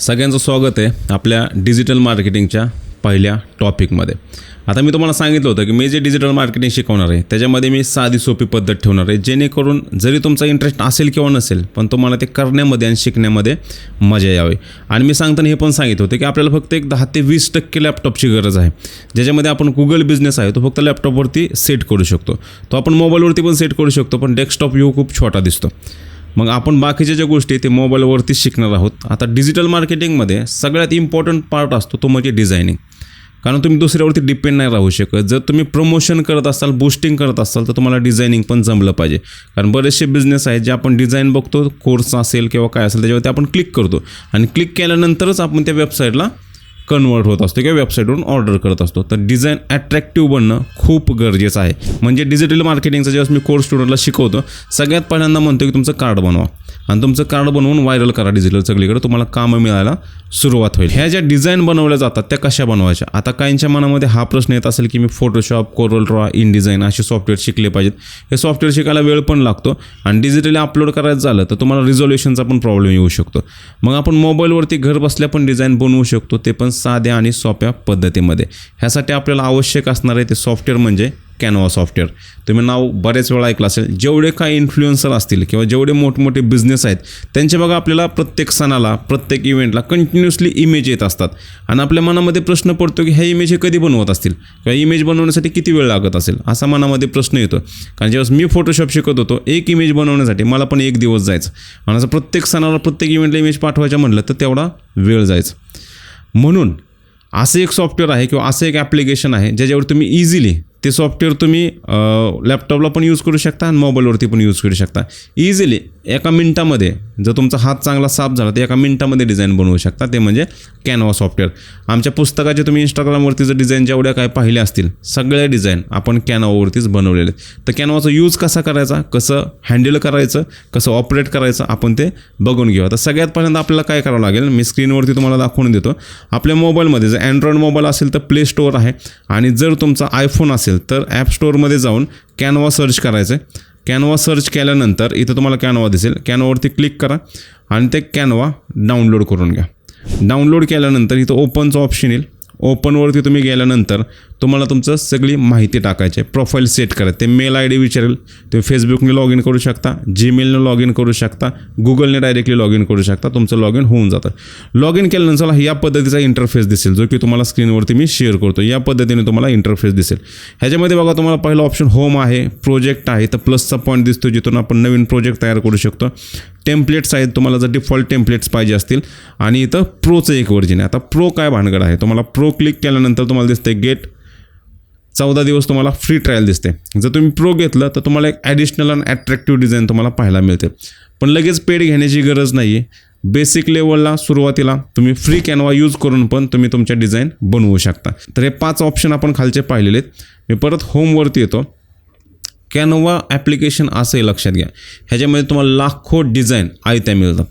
सगळ्यांचं स्वागत आहे आपल्या डिजिटल मार्केटिंगच्या पहिल्या टॉपिकमध्ये आता मी तुम्हाला सांगितलं होतं की मी जे डिजिटल मार्केटिंग शिकवणार आहे त्याच्यामध्ये मी साधी सोपी पद्धत ठेवणार आहे जेणेकरून जरी तुमचा इंटरेस्ट असेल किंवा नसेल पण तुम्हाला ते करण्यामध्ये आणि शिकण्यामध्ये मजा यावी. आणि मी सांगताना हे पण सांगितलं होतं की आपल्याला फक्त एक दहा ते वीस टक्के लॅपटॉपची गरज आहे. ज्याच्यामध्ये आपण गुगल बिझनेस आहे तो फक्त लॅपटॉपवरती सेट करू शकतो. तो आपण मोबाईलवरती पण सेट करू शकतो पण डेस्कटॉप व्ह्यू खूप छोटा दिसतो. मग आपण बाकीच्या ज्या गोष्टी ते मोबाईलवरती शिकणार आहोत. आता डिजिटल मार्केटिंगमध्ये सगळ्यात इम्पॉर्टंट पार्ट असतो तो म्हणजे डिझायनिंग कारण तुम्ही दुसऱ्यावरती डिपेंड नाही राहू शकत. जर तुम्ही प्रमोशन करत असाल बूस्टिंग करत असाल तर तुम्हाला डिझायनिंग पण जमलं पाहिजे. कारण बरेचसे बिझनेस आहेत जे आपण डिझाईन बघतो कोर्स असेल किंवा काय असेल त्याच्यावरती आपण क्लिक करतो. आणि क्लिक केल्यानंतरच आपण त्या वेबसाईटला कन्वर्ट होत असतो किंवा वेबसाईटवरून ऑर्डर करत असतो. तर डिझाईन अट्रॅक्टिव्ह बनणं खूप गरजेचं आहे. म्हणजे डिजिटल मार्केटिंगचा जेव्हा मी कोर्स स्टुडंटला शिकवतो सगळ्यात पहिल्यांदा म्हणतो की तुमचं कार्ड बनवा. आणि तुमचं कार्ड बनवून व्हायरल करा डिजिटल सगळीकडे तुम्हाला कामं मिळायला सुरुवात होईल. ह्या ज्या डिझाईन बनवल्या जातात त्या कशा बनवायच्या? आता काहींच्या मनामध्ये हा प्रश्न येत असेल की मी Photoshop Corel Draw InDesign असे सॉफ्टवेअर शिकले पाहिजेत. हे सॉफ्टवेअर शिकायला वेळ पण लागतो आणि डिजिटली अपलोड करायचं झालं तर तुम्हाला रिझोल्युशनचा पण प्रॉब्लेम येऊ शकतो. मग आपण मोबाईलवरती घर बसल्या पण डिझाईन बनवू शकतो ते पण साध्या आणि सोप्या पद्धतीमध्ये. ह्यासाठी आपल्याला आवश्यक असणारे आहे ते सॉफ्टवेअर म्हणजे कॅनवा सॉफ्टवेअर. तुम्ही नाव बरेच वेळा ऐकलं असेल जेवढे काही इन्फ्लुएन्सर असतील किंवा जेवढे मोठमोठे बिझनेस आहेत त्यांचे बघा आपल्याला प्रत्येक सणाला प्रत्येक इव्हेंटला कंटिन्युअसली इमेज येत असतात. आणि आपल्या मनामध्ये प्रश्न पडतो की ह्या इमेज हे कधी बनवत असतील? किंवा इमेज बनवण्यासाठी किती वेळ लागत असेल? असा मनामध्ये प्रश्न येतो. कारण जेव्हा मी फोटोशॉप शिकत होतो एक इमेज बनवण्यासाठी मला पण एक दिवस जायचं. आणि असं प्रत्येक सणाला प्रत्येक इव्हेंटला इमेज पाठवायचं म्हटलं तर तेवढा वेळ जायचं. म्हणून असं एक सॉफ्टवेअर आहे किंवा असं एक ॲप्लिकेशन आहे ज्याच्यावर तुम्ही इझिली ते सॉफ्टवेअर तुम्ही लॅपटॉपला पण यूज करू शकता आणि मोबाईलवरती पण यूज करू शकता. इझिली एका मिनटामध्ये जर तुमचा हात चांगला साफ झाला तर एका मिनटामध्ये डिझाईन बनवू शकता. ते म्हणजे कॅनवा सॉफ्टवेअर आमच्या पुस्तकाचे तुम्ही इंस्टाग्रामवरती जर डिझाईन जेवढ्या काय पाहिले असतील सगळ्या डिझाईन आपण कॅनवावरतीच बनवलेले तर कॅनवाचा यूज कसा करायचा कसं हँडल करायचं कसं ऑपरेट करायचं आपण ते बघून घेऊ आता सगळ्यात पहिल्यांदा आपल्याला काय करावं लागेल मी स्क्रीनवरती तुम्हाला दाखवून देतो. आपल्या मोबाईलमध्ये जर अँड्रॉइड मोबाईल असेल तर प्ले स्टोअर आहे. आणि जर तुमचा आयफोन असेल तर ॲप स्टोअरमध्ये जाऊन कॅनवा सर्च करायचं आहे कॅनवा सर्च केल्यानंतर इथं तुम्हाला कॅनवा दिसेल. कॅनवावरती क्लिक करा आणि ते कॅनवा डाउनलोड करून घ्या. डाउनलोड केल्यानंतर इथं ओपनचं ऑप्शन येईल. ओपनवरती तुम्ही गेल्यानंतर तुम्हाला तुमचं सगळी माहिती टाकायची आहे. प्रोफाईल सेट करायचं ते मेल आय डी विचारेल. तुम्ही फेसबुकने लॉग इन करू शकता. जीमेलने लॉग इन करू शकता. गुगलने डायरेक्टली लॉग इन करू शकता. तुमचं लॉग इन होऊन जातं. लॉग इन केल्यानंतर या पद्धतीचा इंटरफेस दिसेल जो की तुम्हाला स्क्रीनवरती मी शेअर करतो. या पद्धतीने तुम्हाला इंटरफेस दिसेल. ह्याच्यामध्ये बघा तुम्हाला पहिलं ऑप्शन होम आहे प्रोजेक्ट आहे. तर प्लसचा पॉईंट दिसतो जिथून आपण नवीन प्रोजेक्ट तयार करू शकतो. टेम्पलेट्स आहेत तुम्हाला जर डिफॉल्ट टेम्पलेट्स पाहिजे असतील. आणि इथं प्रोचं एक वर्जन आहे. आता प्रो काय भानगड आहे? तुम्हाला प्रो क्लिक केल्यानंतर तुम्हाला दिसते गेट चौदा दिवस तुम्हाला फ्री ट्रायल दिसते जर तुम्ही प्रो घेतलं तर तुम्हाला एक ॲडिशनल आणि ॲट्रॅक्टिव्ह डिझाईन तुम्हाला पाहायला मिळते. पण लगेच पेड घेण्याची गरज नाही आहे बेसिक लेवलला सुरुवातीला तुम्ही फ्री कॅनवा यूज करून पण तुम्ही तुमच्या डिझाईन बनवू शकता. तर हे पाच ऑप्शन आपण खालचे पाहिलेले आहेत. मी परत होमवरती येतो. कॅनोवा ॲप्लिकेशन असंही लक्षात घ्या. ह्याच्यामध्ये तुम्हाला लाखो डिझाईन आयत्या मिळतात.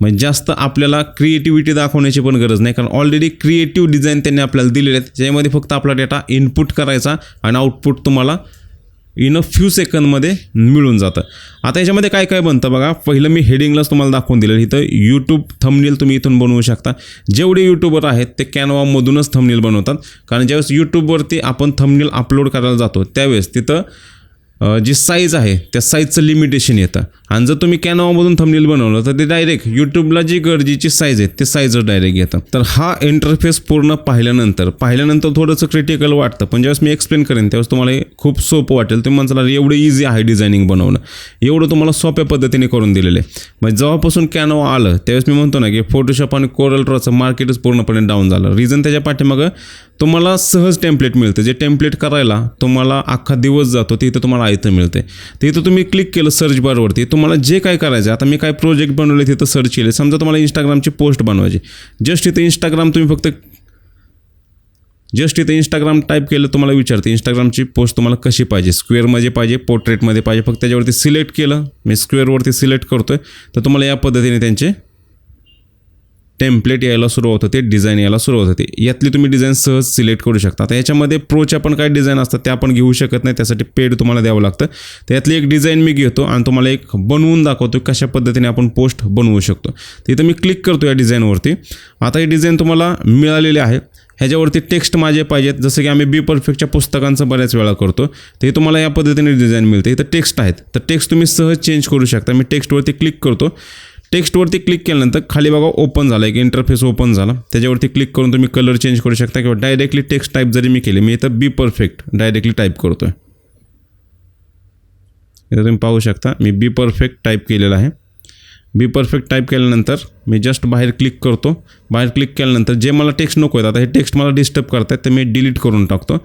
म्हणजे जास्त आपल्याला क्रिएटिव्हिटी दाखवण्याची पण गरज नाही कारण ऑलरेडी क्रिएटिव्ह डिझाईन त्यांनी आपल्याला दिलेले आहेत. ज्यामध्ये फक्त आपला डेटा इनपुट करायचा आणि आउटपुट तुम्हाला इन अ फ्यू सेकंदमध्ये मिळून जातं. आता याच्यामध्ये काय काय बनतं बघा. पहिलं मी हेडिंगलाच तुम्हाला दाखवून दिलं इथं यूट्यूब थंबनेल तुम्ही इथून बनवू शकता. जेवढे यूट्यूबर आहेत ते कॅनवामधूनच थंबनेल बनवतात. कारण ज्यावेळेस यूट्यूबवरती आपण थंबनेल अपलोड करायला जातो त्यावेळेस तिथं जी साईज आहे त्या साईजचं लिमिटेशन येतं. आणि जर तुम्ही कॅनवामधून थंबनेल बनवलं तर ते डायरेक्ट यूट्यूबला जी गरजेची साईज आहे ते साईजच डायरेक्ट येतं तर हा इंटरफेस पूर्ण पाहिल्यानंतर पाहिल्यानंतर थोडंसं क्रिटिकल वाटतं. पण ज्यावेळेस मी एक्सप्लेन करेन त्यावेळेस तुम्हाला खूप सोपं वाटेल. तुम्ही म्हणताल एवढं इझी आहे डिझायनिंग बनवणं. एवढं तुम्हाला सोप्या पद्धतीने करून दिलेलं आहे. म्हणजे जेव्हापासून कॅनवा आलं त्यावेळेस मी म्हणतो ना की फोटोशॉप आणि कोरल ड्रॉचं मार्केटच पूर्णपणे डाऊन झालं. रिझन त्याच्या पाठीमागं तुम्हाला सहज टेम्पलेट मिळतं. जे टेम्पलेट करायला तुम्हाला अख्खा दिवस जातो तिथं तुम्हाला आयतं मिळते. तिथं तुम्ही क्लिक केलं सर्च बारवरती तुम्हाला जे काय करायचं आता मी काय प्रोजेक्ट बनवले तिथं सर्च केले. समजा तुम्हाला इंस्टाग्रामची पोस्ट बनवायची. जस्ट इथं इंस्टाग्राम तुम्ही फक्त जस्ट इथं इंस्टाग्राम टाईप केलं तुम्हाला विचारते इंस्टाग्रामची पोस्ट तुम्हाला कशी पाहिजे? स्क्वेअरमध्ये पाहिजे पोर्ट्रेटमध्ये पाहिजे फक्त त्याच्यावरती सिलेक्ट केलं. मी स्क्वेअरवरती सिलेक्ट करतो आहे तर तुम्हाला या पद्धतीने त्यांचे टेम्पलेट यायला सुरुवात होते डिझाईन यायला सुरुवात होते यातली तुम्ही डिझाईन सहज सिलेक्ट करू शकता. आता याच्यामध्ये प्रोच्या पण काही डिझाईन असतात त्या आपण घेऊ शकत नाही त्यासाठी पेड तुम्हाला द्यावं लागतं. त्यातली एक डिझाईन मी घेतो आणि तुम्हाला एक बनवून दाखवतो कशा पद्धतीने आपण पोस्ट बनवू शकतो. तर इथं मी क्लिक करतो या डिझाईनवरती. आता ही डिझाईन तुम्हाला मिळालेली आहे. ह्याच्यावरती टेक्स्ट माझे पाहिजेत. जसं की आम्ही बी परफेक्टच्या पुस्तकांचं बऱ्याच वेळा करतो. ते तुम्हाला या पद्धतीने डिझाईन मिळते. इथं टेक्स्ट आहेत. तर टेक्स्ट तुम्ही सहज चेंज करू शकता. मी टेक्स्टवरती क्लिक करतो. टेक्स्टवरती क्लिक केल्यानंतर खाली बघा ओपन झाला. एक इंटरफेस ओपन झाला. त्याच्यावरती क्लिक करून तुम्ही कलर चेंज करू शकता किंवा डायरेक्टली टेक्स्ट टाईप जरी मी केले मी इथं बी परफेक्ट डायरेक्टली टाईप करतो आहे इथं तुम्ही पाहू शकता मी बी परफेक्ट टाईप केलेलं आहे. बी परफेक्ट टाईप केल्यानंतर मी जस्ट बाहेर क्लिक करतो. बाहेर क्लिक केल्यानंतर जे मला टेक्स्ट नको आहेत आता हे टेक्स्ट मला डिस्टर्ब करत आहेत ते मी डिलीट करून टाकतो.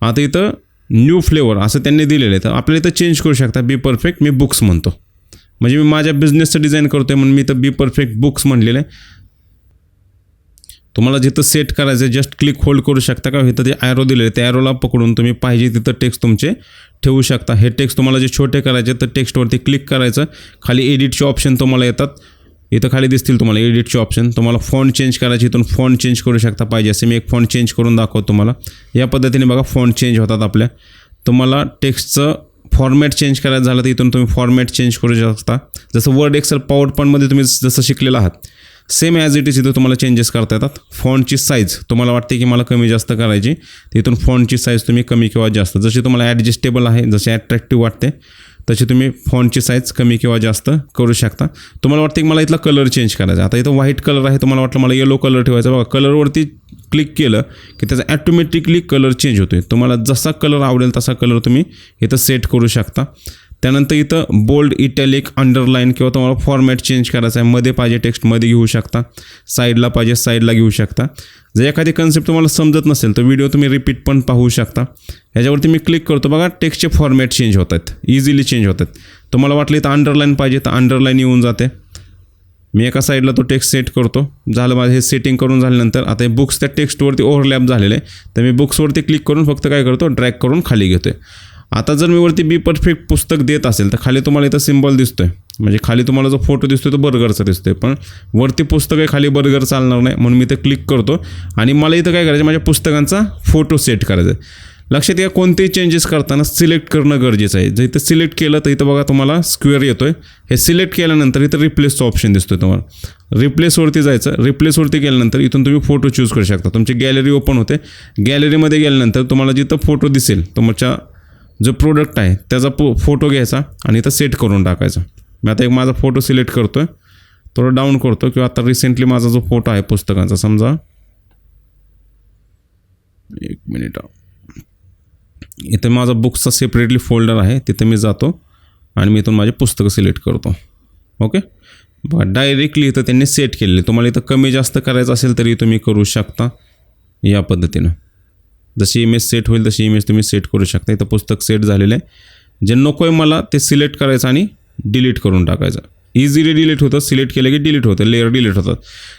आता इथं न्यू फ्लेवर असं त्यांनी दिलेलं आहे. तर आपल्याला इथं चेंज करू शकता. बी परफेक्ट मी बुक्स म्हणतो. म्हणजे मी माझ्या बिझनेसचं डिझाईन करतो आहे म्हणून मी तर बी परफेक्ट बुक्स म्हणलेलं आहे. तुम्हाला जिथं सेट करायचं आहे जस्ट क्लिक होल्ड करू शकता का? इथं जे ॲरो दिले त्या ॲरोला पकडून तुम्ही पाहिजे तिथं टेक्स्ट तुमचे ठेवू शकता. हे टेक्स्ट तुम्हाला जे छोटे करायचे तर टेक्स्टवरती क्लिक करायचं. खाली एडिटचे ऑप्शन तुम्हाला येतात. इथं खाली दिसतील तुम्हाला एडिटचे ऑप्शन तुम्हाला फॉन्ट चेंज करायचे इथून फॉन्ट चेंज करू शकता पाहिजे. असे मी एक फॉन्ट चेंज करून दाखवतो तुम्हाला. या पद्धतीने बघा फॉन्ट चेंज होतात आपल्या. तुम्हाला टेक्स्टचं फॉर्मॅट चेंज करायचं झालं तर इथून तुम्ही फॉर्मॅट चेंज करू शकता. जसं वर्ड एक्सेल पॉवर पॉईंटमध्ये तुम्ही जसं शिकलेलं आहात सेम ॲज इट इज इथं तुम्हाला चेंजेस करता येतात. फॉन्टची साईज तुम्हाला वाटते की मला कमी जास्त करायची तर इथून फॉन्टची साईज तुम्ही कमी किंवा जास्त. जशी तुम्हाला ॲडजस्टेबल आहे जशी ॲट्रॅक्टिव्ह वाटते तशी तुम्ही फॉन्टची साईज कमी किंवा जास्त करू शकता. तुम्हाला वाटते की मला इथला कलर चेंज करायचा आता इथं व्हाईट कलर आहे तुम्हाला वाटलं मला येलो कलर ठेवायचा बघा कलरवरती क्लिक केलं की त्याचा ॲटोमॅटिकली कलर चेंज होतो आहे तुम्हाला जसा कलर आवडेल तसा कलर तुम्ही इथं सेट करू शकता. त्यानंतर इथं बोल्ड इटॅलिक अंडरलाईन किंवा तुम्हाला फॉर्मॅट चेंज करायचा आहे. मध्ये पाहिजे टेक्स्टमध्ये घेऊ शकता. साईडला पाहिजे साईडला घेऊ शकता. जर एखादी कन्सेप्ट तुम्हाला समजत नसेल तर व्हिडिओ तुम्ही रिपीट पण पाहू शकता. ह्याच्यावरती मी क्लिक करतो. बघा टेक्स्टचे फॉर्मॅट चेंज होत आहेत इझिली चेंज होत आहेत तुम्हाला वाटलं इथं अंडरलाईन पाहिजे तर अंडरलाईन येऊन जाते. मी एका साईडला तो टेक्स्ट सेट करतो. झालं माझं हे सेटिंग करून झाल्यानंतर आता हे बुक्स त्या टेक्स्टवरती ओव्हरलॅप झालेले आहे. तर मी बुक्सवरती क्लिक करून फक्त काय करतो ड्रॅग करून खाली घेतो आता जर मी वरती बी परफेक्ट पुस्तक देत असेल तर खाली तुम्हाला इथं सिम्बॉल दिसतोय. म्हणजे खाली तुम्हाला जो फोटो दिसतोय तो बर्गरचा दिसतोय. पण वरती पुस्तक आहे खाली बर्गर चालणार नाही म्हणून मी इथं क्लिक करतो. आणि मला इथं काय करायचं माझ्या पुस्तकांचा फोटो सेट करायचा आहे. लक्षात घ्या कोणतेही चेंजेस करताना सिलेक्ट करणं गरजेचं आहे. जर इथं सिलेक्ट केलं तर इथं बघा तुम्हाला स्क्वेअर येतो आहे हे सिलेक्ट केल्यानंतर इथं रिप्लेसचं ऑप्शन दिसतो आहे तुम्हाला रिप्लेसवरती जायचं. रिप्लेसवरती गेल्यानंतर इथून तुम्ही फोटो चूज करू शकता. तुमची गॅलरी ओपन होते. गॅलरीमध्ये गेल्यानंतर तुम्हाला जिथं फोटो दिसेल तुमच्या जो प्रोडक्ट आहे त्याचा पो फोटो घ्यायचा आणि इथं सेट करून टाकायचा. मी आता एक माझा फोटो सिलेक्ट करतो आहे थोडं डाऊन करतो किंवा आता रिसेंटली माझा जो फोटो आहे पुस्तकांचा समजा. एक मिनिट इथं माझा बुक्सचा सेपरेटली फोल्डर आहे तिथं मी जातो आणि मी इथून माझे पुस्तकं सिलेक्ट करतो. ओके बघा डायरेक्टली इथं त्यांनी सेट केलेले. तुम्हाला इथं कमी जास्त करायचं असेल तरी तुम्ही करू शकता या पद्धतीनं. जशी इमेज सेट होईल तशी इमेज तुम्ही सेट करू शकता. इथं पुस्तक सेट झालेलं आहे. जे नको आहे मला ते सिलेक्ट करायचं आणि डिलीट करून टाकायचं. इझिली डिलीट होतं सिलेक्ट केलं की डिलीट होतं लेअर डिलीट होतात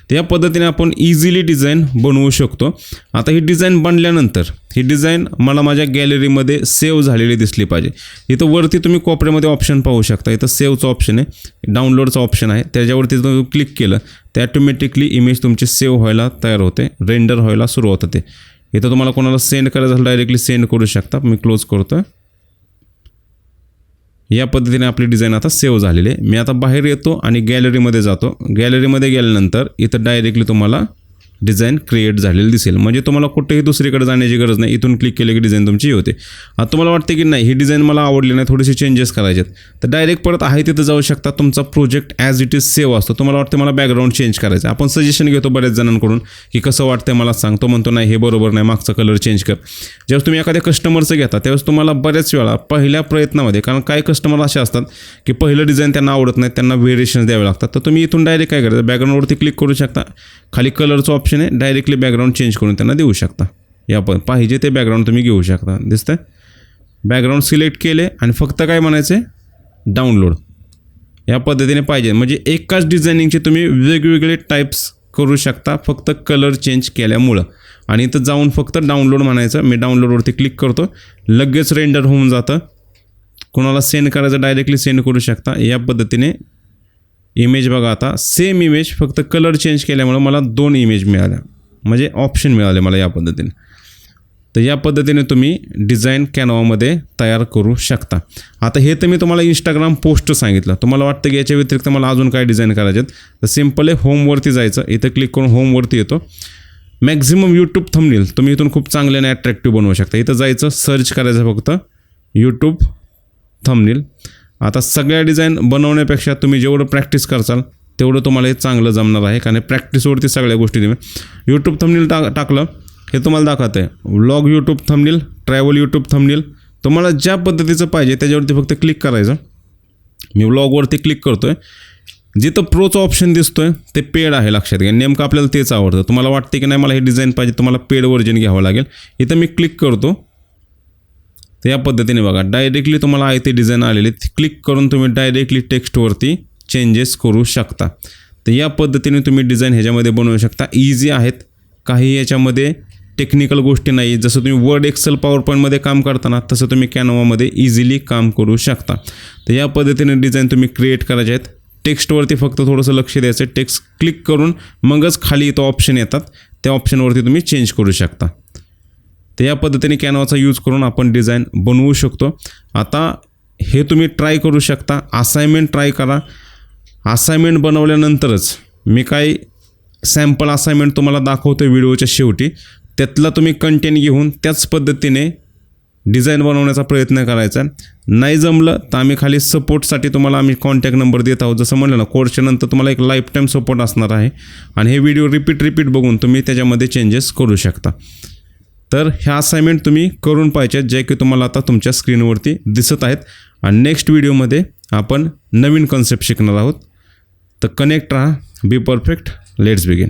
तर या पद्धतीने आपण इझिली डिझाईन बनवू शकतो. आता ही डिझाईन बनल्यानंतर ही डिझाईन मला माझ्या गॅलरीमध्ये सेव्ह झालेली दिसली पाहिजे. इथं वरती तुम्ही कोपऱ्यामध्ये ऑप्शन पाहू शकता. इथं सेव्हचं ऑप्शन आहे डाउनलोडचं ऑप्शन आहे. त्याच्यावरती तुम्ही क्लिक केलं तर ॲटोमॅटिकली इमेज तुमची सेव्ह व्हायला तयार होते रेंडर व्हायला सुरुवात होते. इथं तुम्हाला कोणाला सेंड करायचं असेल डायरेक्टली सेंड करू शकता. मी क्लोज करतो या पद्धतीने आपली डिझाईन आता सेव्ह झालेली आहे. मी आता बाहेर येतो आणि गॅलरीमध्ये जातो. गॅलरीमध्ये गेल्यानंतर इथं डायरेक्टली तुम्हाला डिझाईन क्रिएट झालेली दिसेल. म्हणजे तुम्हाला कुठेही दुसरीकडे जाण्याची गरज नाही. इथून क्लिक केले की डिझाईन तुमची होते. आता तुम्हाला वाटते की नाही ही डिझाईन मला आवडली नाही थोडीशी चेंजेस करायचे तर डायरेक्ट परत आहे तिथं जाऊ शकता. तुमचा project as it is save असतो. तुम्हाला वाटते मला बॅकग्राऊंड चेंज करायचं आपण सजेशन घेतो बऱ्याच जणांकडून की कसं वाटतं मला सांग. तो म्हणतो नाही हे बरोबर नाही. मागचा कलर चेंज कर. ज्यावेळेस तुम्ही एखाद्या कस्टमरचं घेता त्यावेळेस तुम्हाला बऱ्याच वेळा पहिल्या प्रयत्नामध्ये कारण काही कस्टमर असे असतात की पहिलं डिझाईन त्यांना आवडत नाही त्यांना व्हेरिएशन्स द्यावे लागतात. तर तुम्ही इथून डायरेक्ट काय करायचं बॅकग्राऊंडवरती क्लिक करू शकता. खाली कलरचं ऑप्शन आहे डायरेक्टली बॅकग्राऊंड चेंज करून त्यांना देऊ शकता. या पण पाहिजे ते बॅकग्राऊंड तुम्ही घेऊ शकता. दिसतंय? बॅकग्राऊंड सिलेक्ट केले आणि फक्त काय म्हणायचं आहे डाउनलोड या पद्धतीने पाहिजे. म्हणजे एकाच डिझायनिंगचे तुम्ही वेगवेगळे टाईप्स करू शकता फक्त कलर चेंज केल्यामुळं. आणि इथं जाऊन फक्त डाउनलोड म्हणायचं. मी डाउनलोडवरती क्लिक करतो. लगेच रेंडर होऊन जातं. कोणाला सेंड करायचं डायरेक्टली सेंड करू शकता. या पद्धतीने इमेज बघा आता. सेम इमेज फक्त कलर चेंज केल्यामुळं मला दोन इमेज मिळाल्या. म्हणजे ऑप्शन मिळाले मला या पद्धतीने. तर या पद्धतीने तुम्ही डिझाईन कॅनवामध्ये तयार करू शकता. आता हे तर मी तुम्हाला इंस्टाग्राम पोस्ट सांगितलं. तुम्हाला वाटतं की याच्या व्यतिरिक्त मला अजून काय डिझाईन करायचे आहेत? तर सिंपल आहे होमवरती जायचं. इथं क्लिक करून होमवरती येतो. मॅक्झिमम यूट्यूब थंबनेल तुम्ही इथून खूप चांगले आणि अट्रॅक्टिव्ह बनवू शकता. इथं जायचं सर्च करायचं फक्त यूट्यूब थंबनेल आता सगळ्या डिझाईन बनवण्यापेक्षा तुम्ही जेवढं प्रॅक्टिस करसाल तेवढं तुम्हाला हे चांगलं जमणार आहे. कारण प्रॅक्टिसवरती सगळ्या गोष्टी तुम्ही यूट्यूब थंबनेल टा टाकलं हे तुम्हाला दाखवत आहे vlog YouTube thumbnail travel YouTube thumbnail तुम्हाला ज्या पद्धतीचं पाहिजे त्याच्यावरती फक्त क्लिक करायचं. मी व्लॉगवरती क्लिक करतो आहे जिथं प्रोचं ऑप्शन दिसतो आहे ते पेड आहे लक्षात घ्या. नेमकं आपल्याला तेच आवडतं. तुम्हाला वाटते की नाही मला हे डिझाईन पाहिजे तुम्हाला पेड व्हर्जन घ्यावं लागेल. इथं मी क्लिक करतो. तर या पद्धतीने बघा डायरेक्टली तुम्हाला आहे ते डिझाईन आलेले क्लिक करून तुम्ही डायरेक्टली टेक्स्टवरती चेंजेस करू शकता. तर या पद्धतीने तुम्ही डिझाईन ह्याच्यामध्ये बनवू शकता. इझी आहेत. काही याच्यामध्ये टेक्निकल गोष्टी नाही. जसं तुम्ही वर्ड एक्सेल पॉवर पॉईंटमध्ये काम करताना तसं तुम्ही कॅनवामध्ये इझिली काम करू शकता. तर या पद्धतीने डिझाईन तुम्ही क्रिएट करायचे आहेत. टेक्स्टवरती फक्त थोडंसं लक्ष द्यायचं टेक्स्ट क्लिक करून मगच खाली इथं ऑप्शन येतात. त्या ऑप्शनवरती तुम्ही चेंज करू शकता. तर या पद्धतीने कॅनवाचा यूज करून आपण डिझाईन बनवू शकतो. आता हे तुम्ही ट्राय करू शकता. असाइनमेंट ट्राय करा. असाइनमेंट बनवल्यानंतरच मी काही सॅम्पल असाइनमेंट तुम्हाला दाखवतो व्हिडिओच्या शेवटी. त्यातला तुम्ही कंटेंट घेऊन त्याच पद्धतीने डिझाईन बनवण्याचा प्रयत्न करायचा. नाही जमलं तर आम्ही खाली सपोर्टसाठी तुम्हाला आम्ही कॉन्टॅक्ट नंबर देत आहोत. जसं म्हणलं ना कोर्सच्या नंतर तुम्हाला एक लाईफ टाईम सपोर्ट असणार आहे. आणि हे व्हिडिओ रिपीट रिपीट बघून तुम्ही त्याच्यामध्ये चेंजेस करू शकता. तर ह्या असाइनमेंट तुम्ही करून पाहिजेत जे की तुम्हाला आता तुमच्या स्क्रीनवरती दिसत आहेत. आणि नेक्स्ट व्हिडिओमध्ये आपण नवीन कन्सेप्ट शिकणार आहोत. तर कनेक्ट राहा. Be perfect let's begin